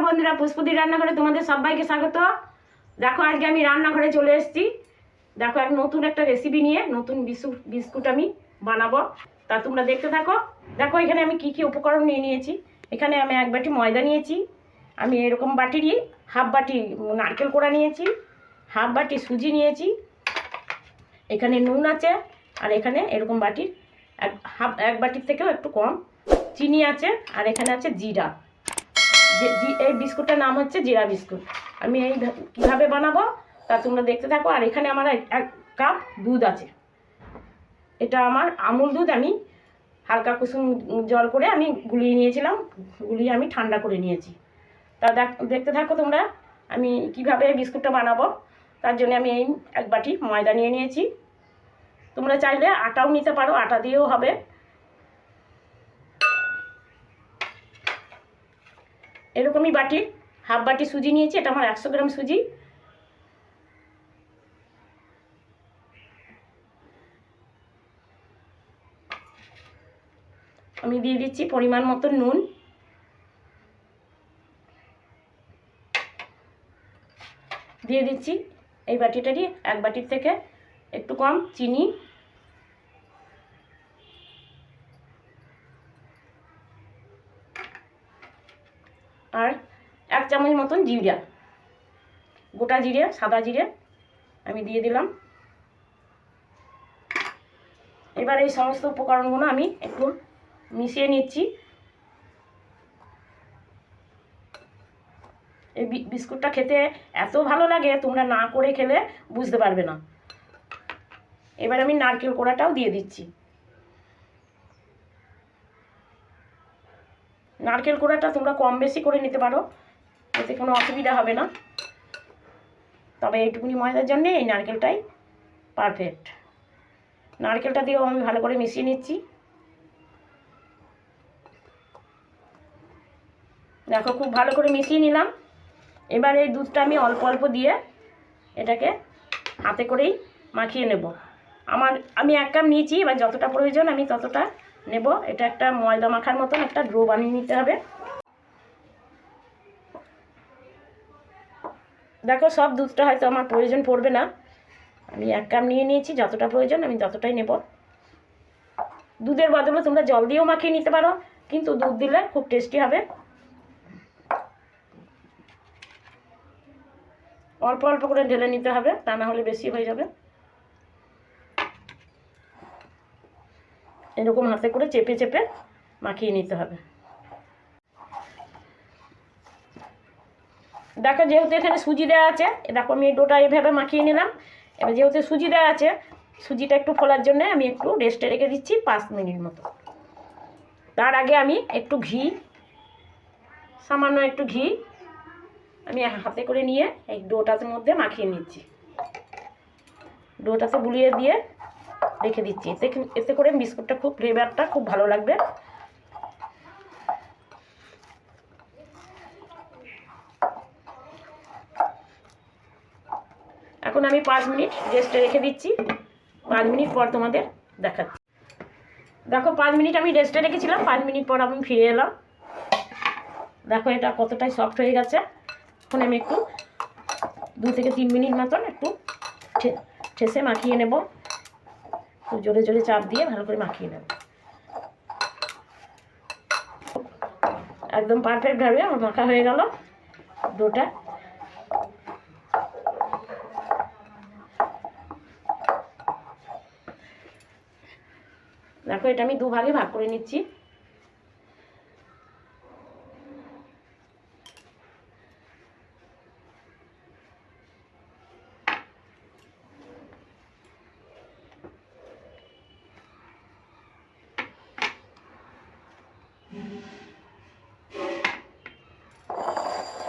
নমস্কার বন্ধুরা পুষ্পতি রান্নাঘরে তোমাদের সবাইকে স্বাগত। দেখো, আজকে আমি রান্নাঘরে চলে এসেছি। দেখো, এক নতুন একটা রেসিপি নিয়ে নতুন বিস্কুট বিস্কুট আমি বানাবো। তা তোমরা দেখতে থাকো। দেখো, এখানে আমি কি কি উপকরণ নিয়ে নিয়েছি। এখানে আমি এক বাটি ময়দা নিয়েছি। আমি এরকম বাটিরই হাফ বাটি নারকেল কোড়া নিয়েছি, হাফ বাটি সুজি নিয়েছি। এখানে নুন আছে আর এখানে এরকম বাটির এক হাফ এক বাটির থেকেও একটু কম। চিনি আছে আর এখানে আছে জিরা। এই বিস্কুটটার নাম হচ্ছে জিরা বিস্কুট। আমি এই কীভাবে বানাবো তা তোমরা দেখতে থাকো। আর এখানে আমার এক- কাপ দুধ আছে। এটা আমার আমুল দুধ। আমি হালকা কুসুম জল করে আমি গুলিয়ে নিয়েছিলাম। গুলিয়ে আমি ঠান্ডা করে নিয়েছি। তা দেখ- দেখতে থাকো তোমরা আমি কীভাবে এই বিস্কুটটা বানাবো। তার জন্য আমি এই এক বাটি ময়দা নিয়ে নিয়েছি। তোমরা চাইলে আটাও নিতে পারো। আটা দিয়েও হবে। এরকমই বাটি, হাফ বাটি সুজি নিয়েছি, এটা আমার একশো গ্রাম সুজি। আমি দিয়ে দিচ্ছি পরিমাণ মতো নুন। দিয়ে দিচ্ছি এই বাটিটারই এক বাটির থেকে একটু কম চিনি। আর এক চামচ মতন জিরা গোটা জিরে সাদা জিরে আমি দিয়ে দিলাম। এবার এই সমস্ত উপকরণগুলো আমি একটু মিশিয়ে নিচ্ছি। এই বিস্কুটটা খেতে এত ভালো লাগে, তোমরা না করে খেলে বুঝতে পারবে না। এবার আমি নারকেল কোড়াটাও দিয়ে দিচ্ছি। নারকেল কোড়াটা তোমরা কম বেশি করে নিতে পারো। এতে কোনো অসুবিধা হবে না। তবে এইটুকুনি ময়দার জন্যে এই নারকেলটাই পারফেক্ট নারকেলটা দিয়েও আমি ভালো করে মিশিয়ে নিচ্ছি। দেখো, খুব ভালো করে মিশিয়ে নিলাম। এবার এই দুধটা আমি অল্প অল্প দিয়ে এটাকে হাতে করেই মাখিয়ে নেব। আমার, আমি এক কাপ নিয়েছি, এবার যতটা প্রয়োজন আমি ততটা নেব। এটা একটা ময়দা মাখার মতন একটা ড্রো বানিয়ে নিতে হবে। দেখো, সব দুধটা হয়তো আমার প্রয়োজন পড়বে না। আমি এক কাপ নিয়ে নিয়েছি, যতটা প্রয়োজন আমি ততটাই নেব। দুধের বদলে তোমরা জল দিয়েও মাখিয়ে নিতে পারো, কিন্তু দুধ দিলে খুব টেস্টি হবে। অল্প অল্প করে ঢেলে নিতে হবে, তা না হলে বেশি হয়ে যাবে। এরকম হাতে করে চেপে চেপে মাখিয়ে নিতে হবে। দেখো যেহেতু এখানে সুজি দেওয়া আছে দেখো আমি ডোটা এভাবে মাখিয়ে নিলাম। এবার যেহেতু সুজি দেওয়া আছে, সুজিটা একটু ফোলার জন্য আমি একটু রেস্টে রেখে দিচ্ছি পাঁচ মিনিট মতো। তার আগে আমি একটু ঘি, সামান্য একটু ঘি আমি হাতে করে নিয়ে এই ডোটার মধ্যে মাখিয়ে নিচ্ছি। ডোটাতে বুলিয়ে দিয়ে রেখে দিচ্ছি। এতে এতে করে বিস্কুটটা খুব ফ্লেভারটা খুব ভালো লাগবে। এখন আমি পাঁচ মিনিট রেস্টে রেখে দিচ্ছি। পাঁচ মিনিট পর তোমাদের দেখাচ্ছি। দেখো, পাঁচ মিনিট আমি রেস্টে রেখেছিলাম। পাঁচ মিনিট পর আমি ফিরে এলাম। দেখো, এটা কতটাই সফট হয়ে গেছে। এখন আমি একটু দু থেকে তিন মিনিট মতন একটু ঠেসে মাখিয়ে নেব। জোরে জোরে চাপ দিয়ে ভালো করে মাখিয়ে নেব। একদম পারফেক্টভাবে আমার মাখা হয়ে গেল দুটা দেখো এটা আমি দু ভাগে ভাগ করে নিচ্ছি।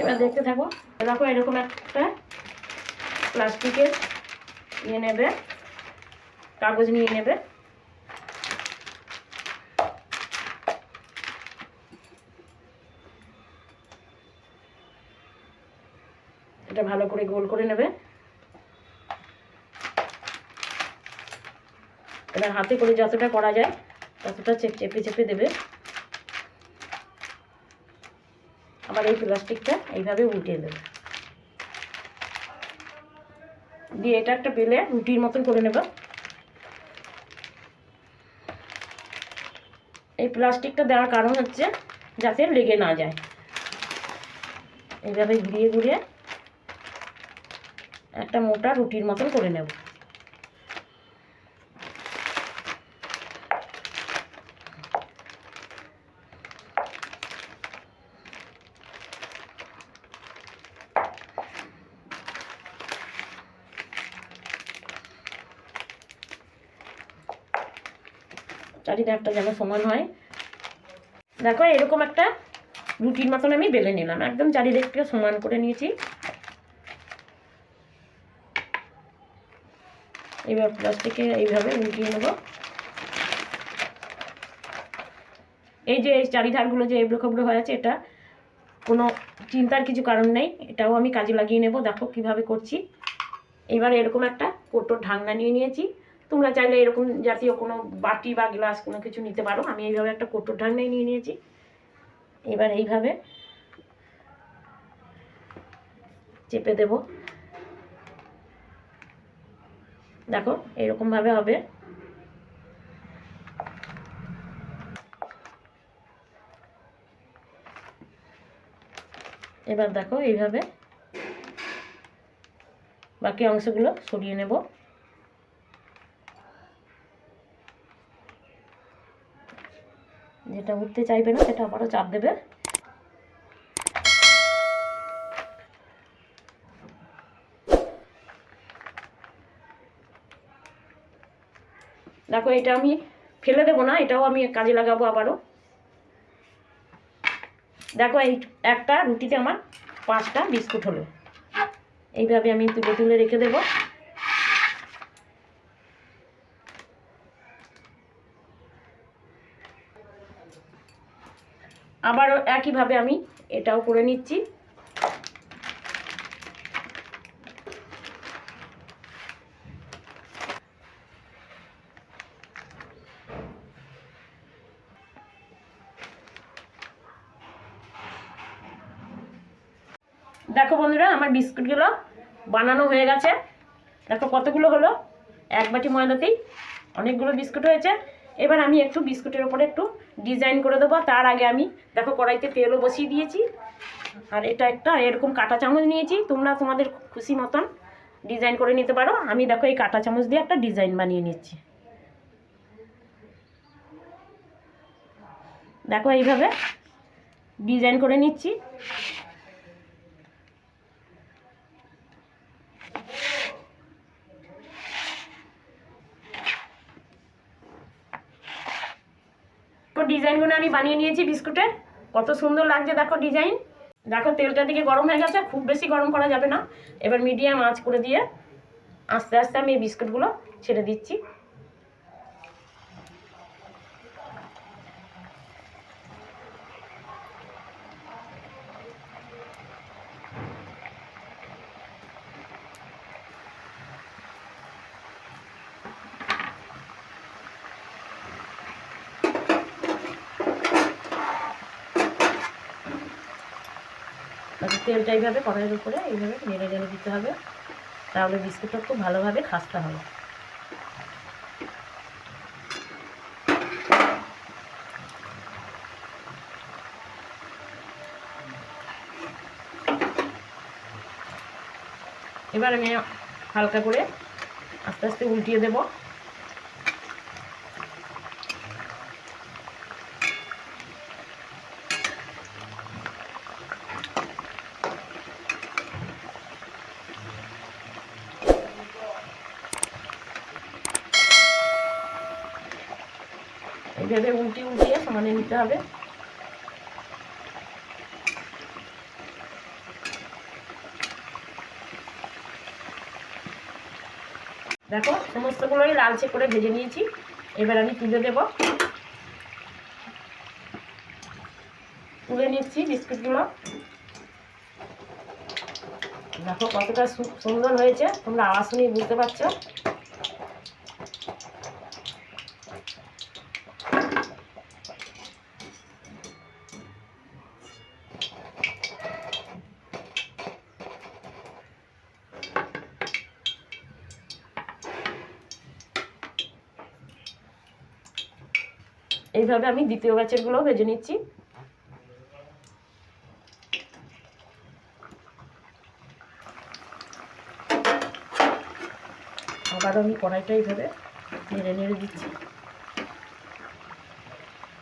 এবার দেখতে থাকো। দেখো, এরকম একটা প্লাস্টিকের নিয়ে নেবে। কাগজ নিয়ে নেবে। এটা ভালো করে গোল করে নেবে। এবার হাতে করে যতটা করা যায়, ততটা চেপে চেপে দেবে। আবার এই প্লাস্টিকটা এইভাবে উল্টিয়ে দেবো দিয়ে এটা একটা বেলে রুটির মতন করে নেব। এই প্লাস্টিকটা দেওয়ার কারণ হচ্ছে যাতে লেগে না যায়। এইভাবে ঘুরিয়ে ঘুরিয়ে একটা মোটা রুটির মতন করে নেব। চারিধারটা যেন সমান হয়। দেখো, এরকম একটা রুটির মতন আমি বেলে নিলাম। একদম চারিদিকটা সমান করে নিয়েছি। এবার প্লাস্টিকে এইভাবে উল্টিয়ে নেব। এই যে এই চারিধারগুলো যে এবড়ো হয়ে আছে, এটা কোনো চিন্তার কিছু কারণ নেই। এটাও আমি কাজে লাগিয়ে নেব। দেখো কীভাবে করছি। এবার এরকম একটা কোটোর ঢাকনা নিয়ে নিয়েছি। তোমরা চাইলে এরকম জাতীয় কোনো বাটি বা গ্লাস কোনো কিছু নিতে পারো। আমি এইভাবে একটা কোটোর ঢাকনাই নিয়ে নিয়েছি। এবার এইভাবে চেপে দেব। দেখো, এরকমভাবে হবে। এবার দেখো, এইভাবে বাকি অংশগুলো সরিয়ে নেব। যেটা উঠতে চাইবে না, সেটা আবারও চাপ দেবে। দেখো, এটা আমি ফেলে দেবো না, এটাও আমি কাজে লাগাবো আবারও। দেখো, এই একটা রুটিতে আমার পাঁচটা বিস্কুট হলো। এইভাবে আমি তুলে তুলে রেখে দেবো। আবারও একইভাবে আমি এটাও করে নিচ্ছি। দেখো বন্ধুরা, আমার বিস্কুটগুলো বানানো হয়ে গেছে। দেখো কতগুলো হলো? এক বাটি ময়দাতেই অনেকগুলো বিস্কুট হয়েছে। এবার আমি একটু বিস্কুটের ওপরে একটু ডিজাইন করে দেবো, তার আগে আমি দেখো কড়াইতে তেলও বসিয়ে দিয়েছি। আর এটা একটা এরকম কাঁটা চামচ নিয়েছি, তোমরা তোমাদের খুশি মতন ডিজাইন করে নিতে পারো। আমি দেখো এই কাঁটা চামচ দিয়ে একটা ডিজাইন বানিয়ে নিচ্ছি। দেখো এইভাবে ডিজাইন করে নিচ্ছি তো ডিজাইনগুলো আমি বানিয়ে নিয়েছি বিস্কুটের। কত সুন্দর লাগছে, দেখো ডিজাইন। দেখো তেলটা দিকে গরম হয়ে গেছে, খুব বেশি গরম করা যাবে না। এবার মিডিয়াম আঁচ করে দিয়ে আস্তে আস্তে আমি এই বিস্কুটগুলো ছেড়ে দিচ্ছি। তারপর তেলটা এইভাবে কড়াইয়ের উপরে এইভাবে নেড়ে নেড়ে দিতে হবে। তাহলে বিস্কুটটা খুব ভালোভাবে খাসতে হবে। এবার আমি হালকা করে আস্তে আস্তে উল্টিয়ে দেবো। এইভাবে উল্টি উল্টিয়ে সমানে নিতে হবে। দেখো, সমস্তগুলোই লালচে করে ভেজে নিয়েছি। এবার আমি তুলে দেব। তুলে নিচ্ছি বিস্কুটগুলো। দেখো কতটা সুন্দর হয়েছে, তোমরা আওয়াজ শুনিয়ে বুঝতে পারছ। এইভাবে আমি দ্বিতীয় ব্যাচেরগুলো ভেজে নিচ্ছি। আবার আমি কড়াইটা এইভাবে নেড়ে নেড়ে দিচ্ছি।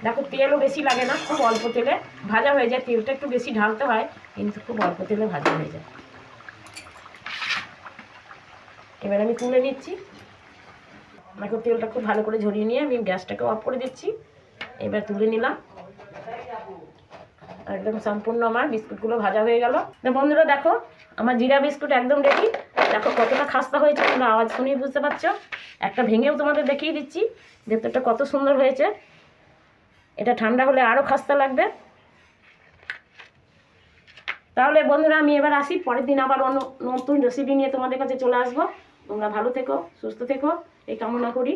দেখো, তেলও বেশি লাগে না, খুব অল্প তেলে ভাজা হয়ে যায়, তেলটা একটু বেশি ঢালতে হয়, কিন্তু খুব অল্প তেলে ভাজা হয়ে যায়। এবার আমি তুলে নিচ্ছি। দেখো, তেলটা খুব ভালো করে ঝরিয়ে নিয়ে আমি গ্যাসটাকে অফ করে দিচ্ছি। এবার তুলে নিলাম। একদম সম্পূর্ণ আমার বিস্কুটগুলো ভাজা হয়ে গেল। বন্ধুরা দেখো, আমার জিরা বিস্কুট একদম রেডি দেখো কতটা খাস্তা হয়েছে, তোমরা আওয়াজ শুনেই বুঝতে পারছ। একটা ভেঙেও তোমাদের দেখিয়ে দিচ্ছি, ভেতরটা কত সুন্দর হয়েছে। এটা ঠান্ডা হলে আরও খাস্তা লাগবে। তাহলে বন্ধুরা আমি এবার আসি, পরের দিন আবার অন্য নতুন রেসিপি নিয়ে তোমাদের কাছে চলে আসব। তোমরা ভালো থেকো, সুস্থ থেকো, এই কামনা করি।